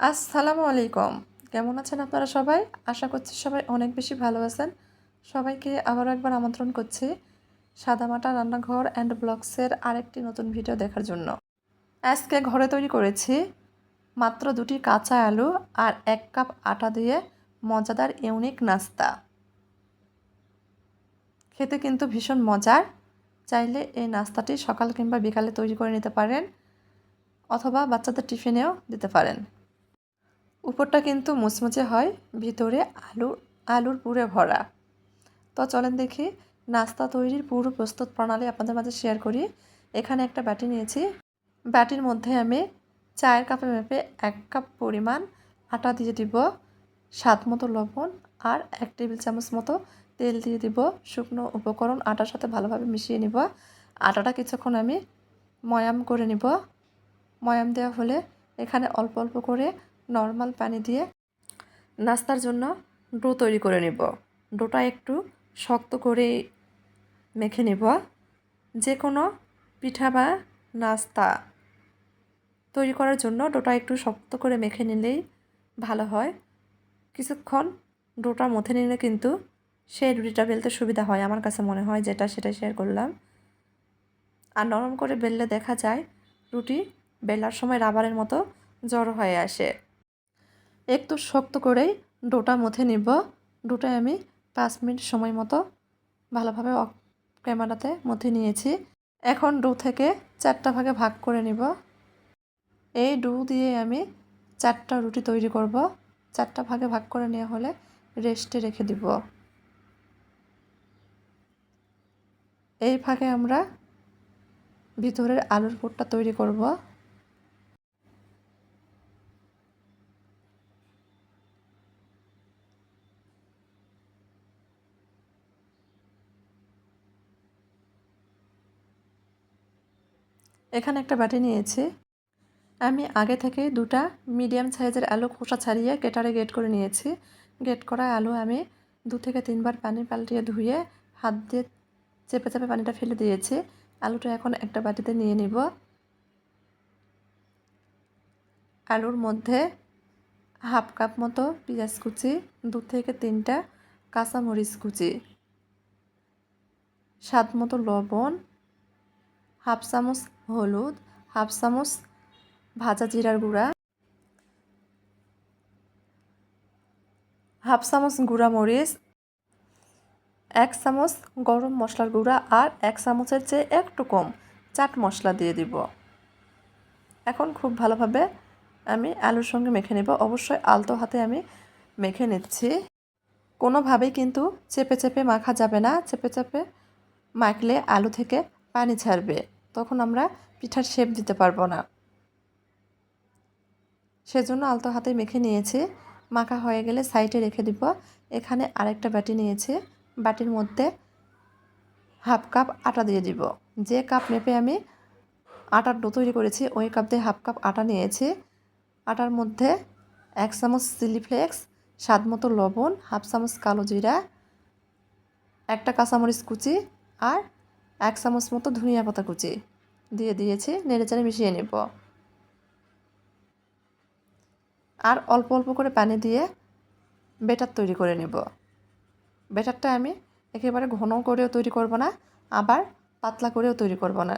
আসসালামু আলাইকুম। কেমন আছেন আপনারা সবাই? আশা করছি সবাই অনেক বেশি ভালো আছেন। সবাইকে আবারও একবার আমন্ত্রণ করছি সাদামাটা রান্নাঘর অ্যান্ড ব্লগসের আরেকটি নতুন ভিডিও দেখার জন্য। আজকে ঘরে তৈরি করেছি মাত্র দুটি কাঁচা আলু আর এক কাপ আটা দিয়ে মজাদার ইউনিক নাস্তা। খেতে কিন্তু ভীষণ মজার। চাইলে এই নাস্তাটি সকাল কিংবা বিকালে তৈরি করে নিতে পারেন অথবা বাচ্চাদের টিফিনেও দিতে পারেন। উপরটা কিন্তু মুচমুচে হয়, ভিতরে আলু আলুর পুরে ভরা। তো চলেন দেখি নাস্তা তৈরির পুরো প্রস্তুত প্রণালী আপনাদের মাঝে শেয়ার করি। এখানে একটা বাটি নিয়েছি। বাটির মধ্যে আমি চায়ের কাপে মেপে এক কাপ পরিমাণ আটা দিয়ে দিব, স্বাদ মতো লবণ আর এক টেবিল চামচ মতো তেল দিয়ে দিব। শুকনো উপকরণ আটার সাথে ভালোভাবে মিশিয়ে নিব। আটাটা কিছুক্ষণ আমি ময়াম করে নিব। ময়াম দেওয়া হলে এখানে অল্প অল্প করে নর্মাল পানি দিয়ে নাস্তার জন্য ডো তৈরি করে নেব। ডোটা একটু শক্ত করে মেখে নেব। যে কোনো পিঠা বা নাস্তা তৈরি করার জন্য ডোটা একটু শক্ত করে মেখে নিলেই ভালো হয়। কিছুক্ষণ ডোটা মথে নিলে কিন্তু সেই রুটিটা বেলতে সুবিধা হয় আমার কাছে মনে হয়, যেটা সেটা শেয়ার করলাম। আর নরম করে বেললে দেখা যায় রুটি বেলার সময় রাবারের মতো জড়ো হয়ে আসে। একটু শক্ত করেই ডোটা মথে নিব। ডোটায় আমি পাঁচ মিনিট সময় মতো ভালোভাবে ক্যামেরাতে মথে নিয়েছি। এখন ডো থেকে চারটা ভাগে ভাগ করে নিব। এই ডো দিয়ে আমি চারটা রুটি তৈরি করব। চারটা ভাগে ভাগ করে নেওয়া হলে রেস্টে রেখে দিব। এই ভাগে আমরা ভিতরের আলুর পুরটা তৈরি করব। এখানে একটা বাটি নিয়েছি। আমি আগে থেকে দুটা মিডিয়াম সাইজের আলু খোসা ছাড়িয়ে কেটারে গেট করে নিয়েছি। গেট করা আলু আমি দু থেকে তিনবার পানি পাল্টিয়ে ধুয়ে হাত দিয়ে চেপে চেপে পানিটা ফেলে দিয়েছি। আলুটা এখন একটা বাটিতে নিয়ে নিব। আলুর মধ্যে হাফ কাপ মতো পেঁয়াজ কুচি, দু থেকে তিনটা কাঁচামরিচ কুচি, স্বাদ মতো লবণ, হাফ চামচ হলুদ, হাফ চামচ ভাজা জিরার গুঁড়া, হাফ চামচ গুঁড়া মরিচ, এক চামচ গরম মশলার গুঁড়া আর এক চামচের চেয়ে একটু কম চাট মশলা দিয়ে দিব। এখন খুব ভালোভাবে আমি আলুর সঙ্গে মেখে নেব। অবশ্যই আলতো হাতে আমি মেখে নিচ্ছি। কোনোভাবেই কিন্তু চেপে চেপে মাখা যাবে না। চেপে চেপে মাখলে আলু থেকে পানি ছাড়বে। তখন আমরা পিঠার শেপ দিতে পারব না। সেজন্য আলতো হাতে মেখে নিয়েছি। মাখা হয়ে গেলে সাইডে রেখে দিব। এখানে আরেকটা বাটি নিয়েছি। বাটির মধ্যে হাফ কাপ আটা দিয়ে দিব। যে কাপ মেপে আমি আটার ডো তৈরি করেছি, ওই কাপ দিয়ে হাফ কাপ আটা নিয়েছি। আটার মধ্যে এক চামচ চিলি ফ্লেক্স, স্বাদ মতো লবণ, হাফ চামচ কালো জিরা, একটা কাঁচামরিচ কুচি আর এক চামচ মতো ধনিয়া পাতা কুচি। দিয়ে দিয়েছি, নেড়েচেড়ে মিশিয়ে নেব। আর অল্প অল্প করে পানি দিয়ে বেটার তৈরি করে নেব। বেটারটা আমি একেবারে ঘন করেও তৈরি করব না, আবার পাতলা করেও তৈরি করব না।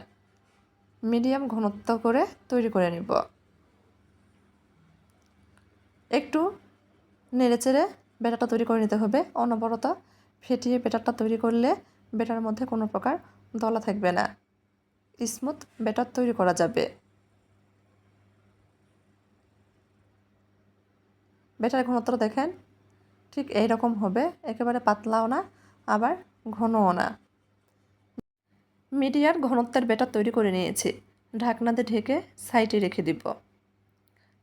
মিডিয়াম ঘনত্ব করে তৈরি করে নেব। একটু নেড়েচেড়ে বেটারটা তৈরি করে নিতে হবে। অনবরত ফেটিয়ে বেটারটা তৈরি করলে বেটার মধ্যে কোনো প্রকার দলা থাকবে না। স্মুথ ব্যাটার তৈরি করা যাবে। ব্যাটার ঘনত্ব দেখেন, ঠিক এই রকম হবে, একেবারে পাতলাও না, আবার ঘনও না। মিডিয়ার ঘনত্বের ব্যাটার তৈরি করে নিয়েছি ঢাকনাতে ঢেকে সাইডে রেখে দিব।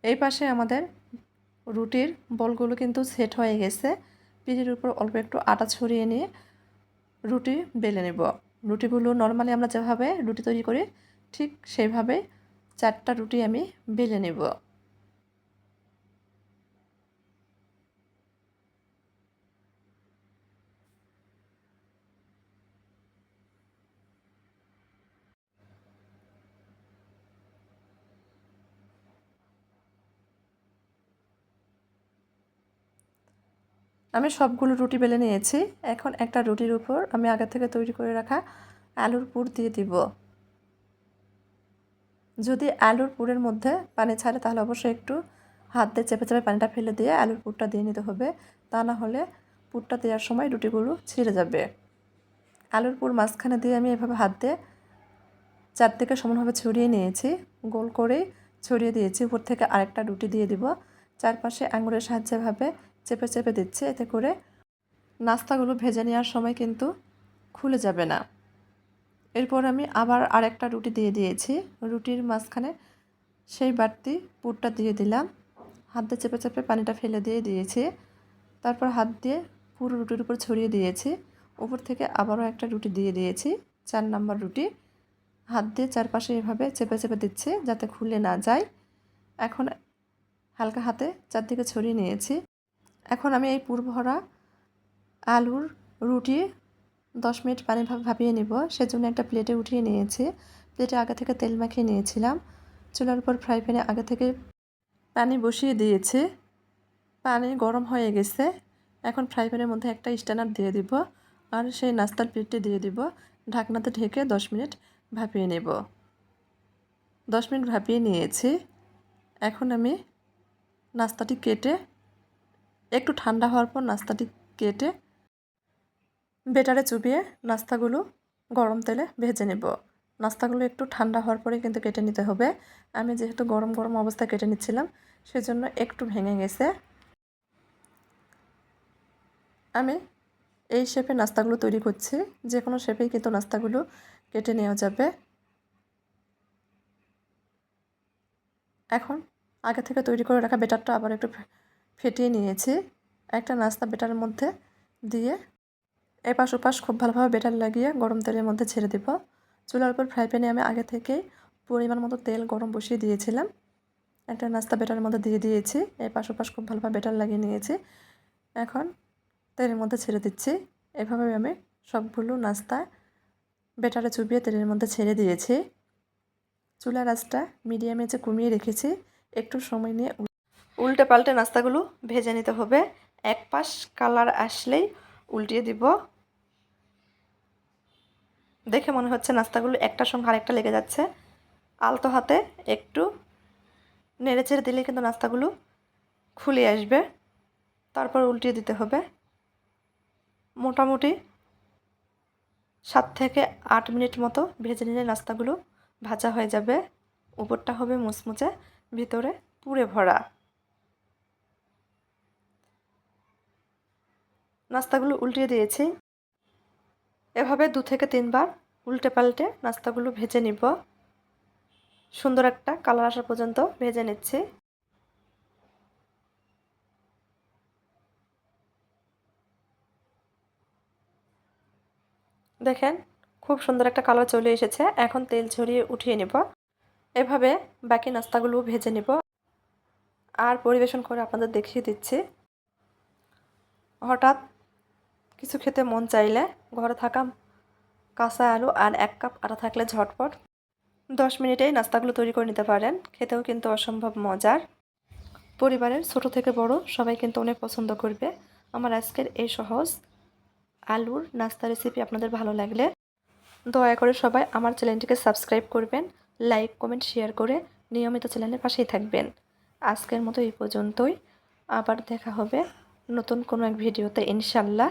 এই পাশে আমাদের রুটির বলগুলো কিন্তু সেট হয়ে গেছে, পিঠের উপর অল্প একটু আটা ছড়িয়ে নিয়ে রুটি বেলে নেব। রুটিগুলো নর্মালি আমরা যেভাবে রুটি তৈরি করি ঠিক সেভাবে চারটা রুটি আমি বেলে নেব। আমি সবগুলো রুটি বেলে নিয়েছি। এখন একটা রুটির উপর আমি আগে থেকে তৈরি করে রাখা আলুর পুর দিয়ে দিব। যদি আলুর পুরের মধ্যে পানি ছাড়ে তাহলে অবশ্যই একটু হাত দিয়ে চেপে চেপে পানিটা ফেলে দিয়ে আলুর পুরটা দিয়ে নিতে হবে। তা না হলে পুরটা দেওয়ার সময় রুটিগুলো ছিঁড়ে যাবে। আলুর পুর মাঝখানে দিয়ে আমি এভাবে হাত দিয়ে চারদিকে সমানভাবে ছড়িয়ে নিয়েছি। গোল করে ছড়িয়ে দিয়েছি। উপর থেকে আরেকটা রুটি দিয়ে দিব। চারপাশে আঙুরের সাহায্যে ভাবে চেপে চেপে দিচ্ছে এতে করে নাস্তাগুলো ভেজে নেওয়ার সময় কিন্তু খুলে যাবে না। এরপর আমি আবার আরেকটা রুটি দিয়ে দিয়েছি। রুটির মাঝখানে সেই বাড়তি পুরটা দিয়ে দিলাম। হাত দিয়ে চেপে চেপে পানিটা ফেলে দিয়ে দিয়েছি। তারপর হাত দিয়ে পুরো রুটির উপর ছড়িয়ে দিয়েছি। উপর থেকে আবারও একটা রুটি দিয়ে দিয়েছি, চার নাম্বার রুটি। হাত দিয়ে চারপাশে এভাবে চেপে চেপে দিচ্ছে যাতে খুলে না যায়। এখন হালকা হাতে চারদিকে ছড়িয়ে নিয়েছি। এখন আমি এই পুর ভরা আলুর রুটি দশ মিনিট পানি ভাপিয়ে নিব। সেজন্য একটা প্লেটে উঠিয়ে নিয়েছি। প্লেটে আগে থেকে তেল মাখিয়ে নিয়েছিলাম। চুলার উপর ফ্রাই প্যানে আগে থেকে পানি বসিয়ে দিয়েছি। পানি গরম হয়ে গেছে। এখন ফ্রাই প্যানের মধ্যে একটা স্ট্যান্ডার দিয়ে দিব আর সেই নাস্তার প্লেটটি দিয়ে দিব। ঢাকনাতে ঢেকে দশ মিনিট ভাপিয়ে নেব। দশ মিনিট ভাপিয়ে নিয়েছি। এখন আমি নাস্তাটি কেটে একটু ঠান্ডা হওয়ার পর নাস্তাটি কেটে বেটারে চুবিয়ে নাস্তাগুলো গরম তেলে ভেজে নেব। নাস্তাগুলো একটু ঠান্ডা হওয়ার পরে কিন্তু কেটে নিতে হবে। আমি যেহেতু গরম গরম অবস্থায় কেটে নিচ্ছিলাম, সেজন্য একটু ভেঙে গেছে। আমি এই শেপে নাস্তাগুলো তৈরি করছি। যে কোনো শেপেই কিন্তু নাস্তাগুলো কেটে নেওয়া যাবে। এখন আগে থেকে তৈরি করে রাখা বেটারটা আবার একটু ফেটিয়ে নিয়েছি। একটা নাস্তা বেটারের মধ্যে দিয়ে এপাশ ওপাশ খুব ভালোভাবে বেটার লাগিয়ে গরম তেলের মধ্যে ছেড়ে দেব। চুলার উপর ফ্রাই প্যানে আমি আগে থেকেই পরিমাণ মতো তেল গরম বসিয়ে দিয়েছিলাম। একটা নাস্তা বেটারের মধ্যে দিয়ে দিয়েছি। এপাশ ওপাশ খুব ভালোভাবে বেটার লাগিয়ে নিয়েছি। এখন তেলের মধ্যে ছেড়ে দিচ্ছি। এভাবে আমি সবগুলো নাস্তা বেটারে চুবিয়ে তেলের মধ্যে ছেড়ে দিয়েছি। চুলার আঁচটা মিডিয়ামে যে কমিয়ে রেখেছি, একটু সময় নিয়ে উল্টে পাল্টে নাস্তাগুলো ভেজে নিতে হবে। এক পাশ কালার আসলেই উল্টিয়ে দিব। দেখে মনে হচ্ছে নাস্তাগুলো একটার সঙ্গে আরেকটা লেগে যাচ্ছে। আলতো হাতে একটু নেড়ে চেড়ে দিলে কিন্তু নাস্তাগুলো খুলে আসবে। তারপর উল্টিয়ে দিতে হবে। মোটামুটি সাত থেকে আট মিনিট মতো ভেজে নিলে নাস্তাগুলো ভাজা হয়ে যাবে। উপরটা হবে মুচমুচে, ভিতরে পুড়ে ভরা। নাস্তাগুলো উল্টিয়ে দিয়েছি। এভাবে দু থেকে তিনবার উল্টে পাল্টে নাস্তাগুলো ভেজে নিব। সুন্দর একটা কালার আসা পর্যন্ত ভেজে নিচ্ছি। দেখেন, খুব সুন্দর একটা কালার চলে এসেছে। এখন তেল ঝরিয়ে উঠিয়ে নেব। এভাবে বাকি নাস্তাগুলো ভেজে নেব। আর পরিবেশন করে আপনাদের দেখিয়ে দিচ্ছি। হঠাৎ কিছু খেতে মন চাইলে ঘরে থাকা কাঁচা আলু আর এক কাপ আটা থাকলে ঝটপট। দশ মিনিটেই নাস্তাগুলো তৈরি করে নিতে পারেন। খেতেও কিন্তু অসম্ভব মজার। পরিবারের ছোট থেকে বড় সবাই কিন্তু অনেক পছন্দ করবে। আমার আজকের এই সহজ আলুর নাস্তা রেসিপি আপনাদের ভালো লাগলে দয়া করে সবাই আমার চ্যানেলটিকে সাবস্ক্রাইব করবেন লাইক কমেন্ট শেয়ার করে নিয়মিত চ্যানেলের পাশেই থাকবেন। আজকের মতো এই পর্যন্তই। আবার দেখা হবে নতুন কোনো এক ভিডিওতে ইনশাল্লাহ